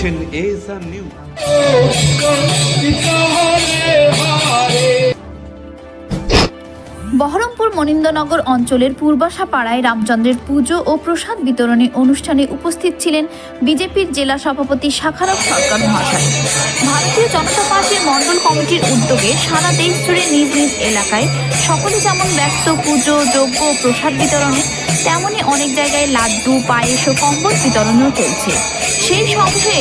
দেখছেন ASR news Baharampur মনিন্দনগর অঞ্চলের পূর্বাশা পাড়ায় রামচন্দ্রের পুজো ও প্রসাদ বিতরণী অনুষ্ঠানে উপস্থিত ছিলেন বিজেপির জেলা সভাপতি শাখারক সরকার মহাশয়। ভারতীয় জনতা পার্টির মণ্ডল কমিটির উদ্যোগে সারা দেশ জুড়ে নিজ নিজ এলাকায় সকলে যেমন ব্যস্ত পুজো, যজ্ঞ ও প্রসাদ বিতরণে তেমনই অনেক জায়গায় লাড্ডু, পায়েস ও কম্বল বিতরণও চলছে। সেই সঙ্গে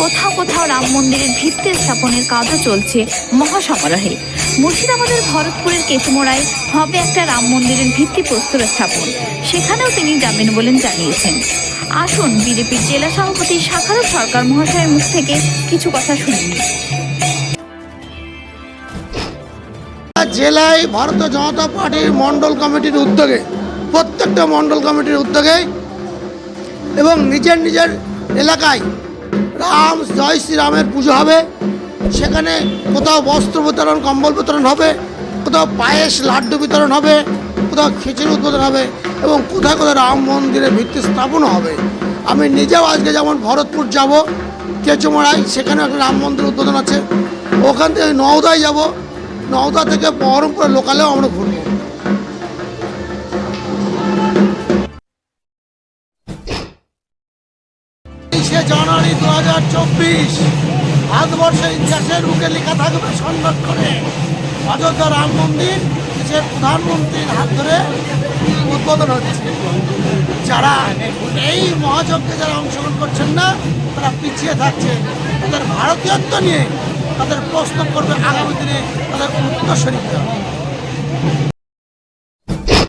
কোথাও কোথাও রাম মন্দিরের ভিত্তি স্থাপনের কাজও চলছে মহাসমারোহে। মুর্শিদাবাদের ভরতপুরের কেতুমোড়ায় হবে একটা রাম মন্দিরের ভিত্তি প্রস্তর স্থাপন। সেখানেও তিনি যাবেন বলেন জানিয়েছেন। আসুন বিজেপির জেলা সভাপতি শাখারত সরকার মহাশয়ের মুখ থেকে কিছু কথা শুনিনি জেলায় ভারতীয় জনতা পার্টির মণ্ডল কমিটির উদ্যোগে প্রত্যেকটা মণ্ডল কমিটির উদ্যোগে এবং নিজের নিজের এলাকায় রাম, জয় শ্রীরামের পুজো হবে। সেখানে কোথাও বস্ত্র বিতরণ, কম্বল বিতরণ হবে, কোথাও পায়েস, লাড্ডু বিতরণ হবে, কোথাও খিচুড়ি উদ্বোধন হবে এবং কোথায় কোথায় রাম মন্দিরের ভিত্তি স্থাপনও হবে। আমি নিজেও আজকে যেমন ভরতপুর যাব কেচুমারাই সেখানে একটা রাম মন্দির উদ্বোধন আছে। ওখান থেকে নওদায় যাব। নওদা থেকে বহরমপুর লোকালেও আমরা ঘুরবো। তেইশে জানুয়ারি দু হাজার চব্বিশ। ভারতবর্ষের ইতিহাসের বুকে লেখা থাকবে সংরক্ষণে। অযোধ্যা রাম মন্দির সে প্রধানমন্ত্রীর হাত ধরে উদ্বোধন হচ্ছে। যারা এই মহাযজ্ঞে যারা অংশগ্রহণ করছেন না, তারা পিছিয়ে থাকছে তাদের ভারতীয়ত্ব নিয়ে তাদের প্রশ্ন করবে আগামী দিনে তাদের উত্তরসূরি